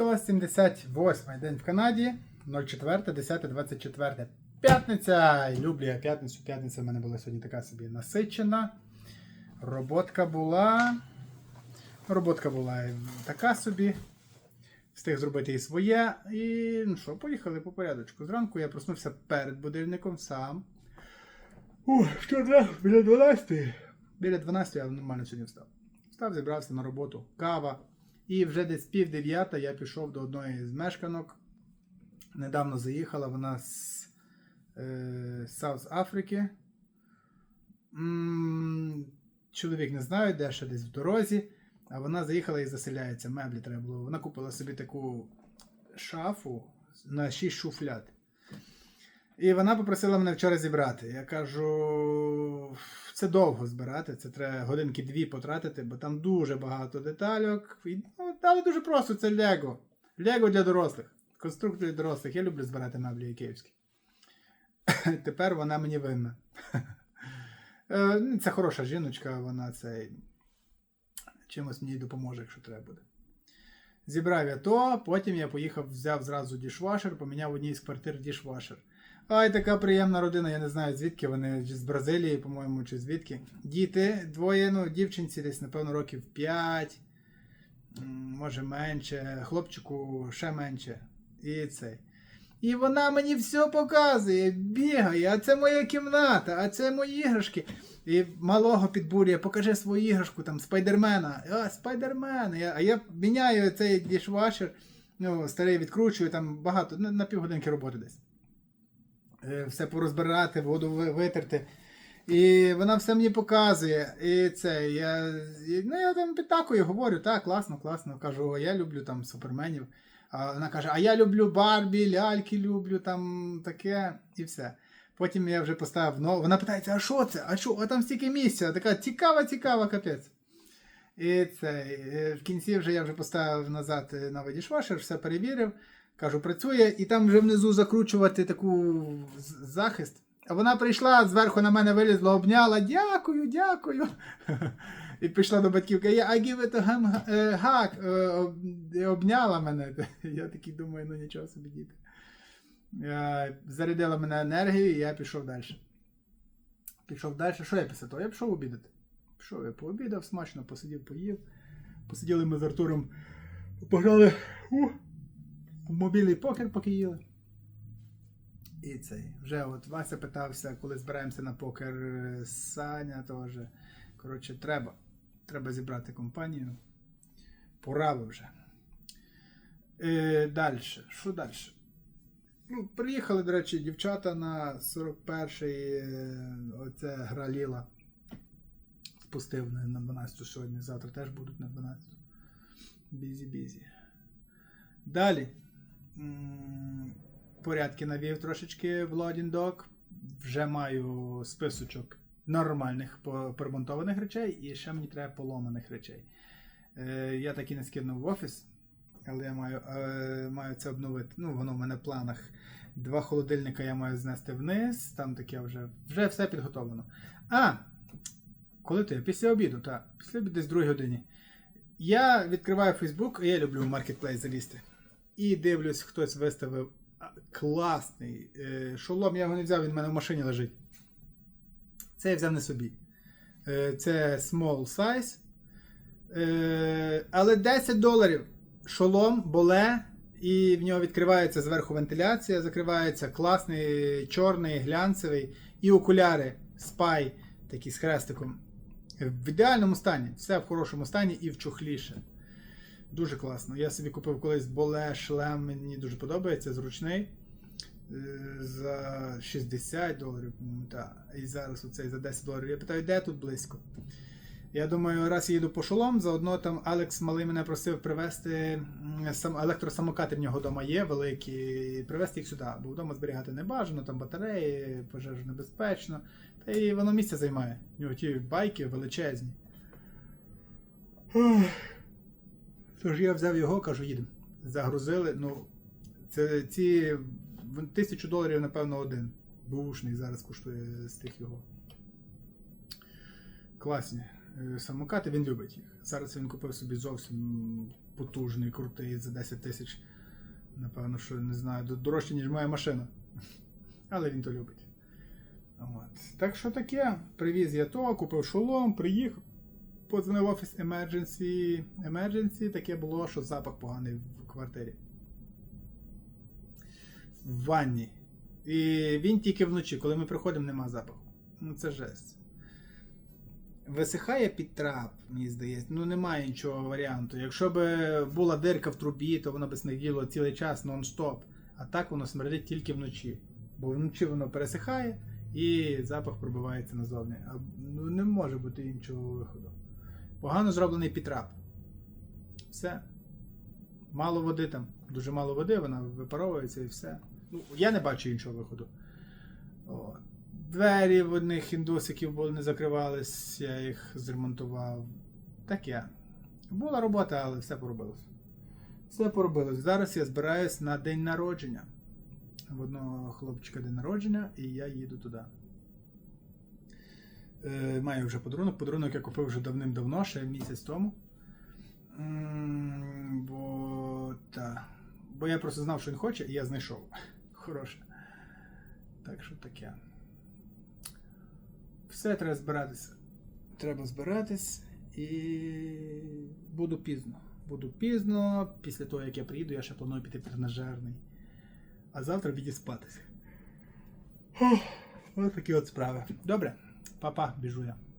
178 день в Канаді, 04, 10, 24. П'ятниця. Люблю я п'ятницю. П'ятниця в мене була сьогодні така собі насичена. Роботка була. Роботка була така собі. Встиг зробити і своє. І ну що, поїхали по порядочку. Зранку я проснувся перед будильником сам. Ух, що? Біля 12. Біля 12 я нормально сьогодні встав. Встав, зібрався на роботу, кава. І вже десь пів дев'ята я пішов до одної з мешканок. Недавно заїхала вона з е, Саус Африки. Чоловік не знаю, де ще десь в дорозі. А вона заїхала і заселяється. Меблі треба було. Вона купила собі таку шафу на 6 шуфлят. І вона попросила мене вчора зібрати. Я кажу, це довго збирати, це треба годинки дві потратити, бо там дуже багато детальок. І, ну, але дуже просто, це Лего. Лего для дорослих. Конструктор для дорослих. Я люблю збирати меблі київські. Тепер вона мені винна. Е, ну, Це хороша жіночка, вона це чимось мені допоможе, якщо треба буде. Зібрав я то, потім я поїхав, взяв зразу дішвашер, поміняв одній з квартир дішвашер. Ай, така приємна родина, я не знаю звідки вони, з Бразилії, по-моєму, чи звідки. Діти, двоє, ну, дівчинці десь, напевно, років 5, може менше, хлопчику ще менше. І цей. І вона мені все показує, бігає, а це моя кімната, а це мої іграшки. І малого підбурює, покажи свою іграшку, там, спайдермена. А, спайдермен. Я, а я міняю цей дішвашер, ну, старий відкручую, там багато, на, на півгодинки роботи десь. Е, Все порозбирати, воду витерти. І вона все мені показує. І це, я, ну, я там підтакую, говорю, так, класно, класно. Кажу, я люблю там суперменів. А вона каже, а я люблю Барбі, ляльки люблю, там таке і все. Потім я вже поставив нову. Вона питається, а що це? А що? А там стільки місця. Така цікава, цікава, капець. І це, в кінці вже я вже поставив назад е, на дішвашер, все перевірив. Кажу, працює, і там вже внизу закручувати таку захист. А вона прийшла, зверху на мене вилізла, обняла, дякую, дякую. І пішла до батьків, каже, I give it a е, hug. Е, і обняла мене. Я такий думаю, ну нічого собі діти. Зарядила мене енергією, і я пішов далі. Пішов далі. Що я після того? Я пішов обідати. Пішов, я пообідав, смачно посидів, поїв. Посиділи ми з Артуром, пограли мобільний покер, поки їли. І цей. Вже от Вася питався, коли збираємося на покер, е, Саня теж. Коротше, треба. Треба зібрати компанію. Пора би вже. Е, далі. Що далі? Ну, приїхали, до речі, дівчата на 41-й. е, Оце гра Ліла. Спустив на 12 сьогодні. Завтра теж будуть на 12. Бізі-бізі. Далі. Порядки навів трошечки в Loading Dock. Вже маю списочок нормальних по- поремонтованих речей, і ще мені треба поломаних речей. Е, я так і не скинув в офіс, але я маю, е, маю це обновити. Ну, воно в мене в планах. Два холодильника я маю знести вниз, там таке вже, вже все підготовлено. А, коли ти? Після обіду, так. Після обіду десь в другій годині. Я відкриваю Facebook, і я люблю в Marketplace залізти. І дивлюсь, хтось виставив класний е, шолом. Я його не взяв, він в мене в машині лежить. Це я взяв не собі. Е, це small size. Е, але 10 доларів. Шолом, боле, і в нього відкривається зверху вентиляція, закривається класний, чорний, глянцевий, і окуляри Spy, такі з хрестиком. В ідеальному стані, все в хорошому стані і в чохліше. Дуже класно. Я собі купив колись боле шлем, мені дуже подобається, зручний. Е, За 60 доларів, та. І зараз оцей за 10 доларів. Я питаю, де тут близько? Я думаю, раз їду по шолом, заодно там Алекс малий мене просив привезти сам електросамокати в нього вдома є великі, привезти їх сюди, бо вдома зберігати не бажано, там батареї, пожежно небезпечно. Та і воно місце займає. У нього ті байки величезні. Тож я взяв його, кажу, їдемо. Загрузили. Ну, це ці тисячу доларів, напевно, один. Бушний зараз коштує з тих його. Класні е, самокати, він любить їх. Зараз він купив собі зовсім потужний, крутий за 10 тисяч. Напевно, що не знаю, дорожче, ніж моя машина. Але він то любить. От. Так що таке? Привіз я то, купив шолом, приїхав. Подзвонив в офіс emergency. Emergency таке було, що запах поганий в квартирі. В ванні. І він тільки вночі, коли ми приходимо, нема запаху. Ну це жесть. Висихає під трап, мені здається. Ну немає нічого варіанту. Якщо б була дирка в трубі, то воно б сниділо цілий час нон-стоп. А так воно смердить тільки вночі. Бо вночі воно пересихає і запах пробивається назовні. А ну, не може бути іншого виходу. Погано зроблений підтрап. Все. Мало води там, дуже мало води, вона випаровується і все. Ну, я не бачу іншого виходу. О. Двері в одних індусиків не закривались, я їх зремонтував. Таке. Була робота, але все поробилось. Все поробилось. Зараз я збираюсь на день народження. В одного хлопчика день народження, і я їду туди. Е, маю вже подарунок. Подарунок я купив вже давним-давно, ще місяць тому. Бо, та, бо я просто знав, що він хоче, і я знайшов. Хороше. Так що таке. Все треба збиратися. Треба збиратись і буду пізно. Буду пізно. Після того, як я приїду, я ще планую піти тренажерний. А завтра відіспатися. Ось такі от справи. Добре, Papa, pa, bisous.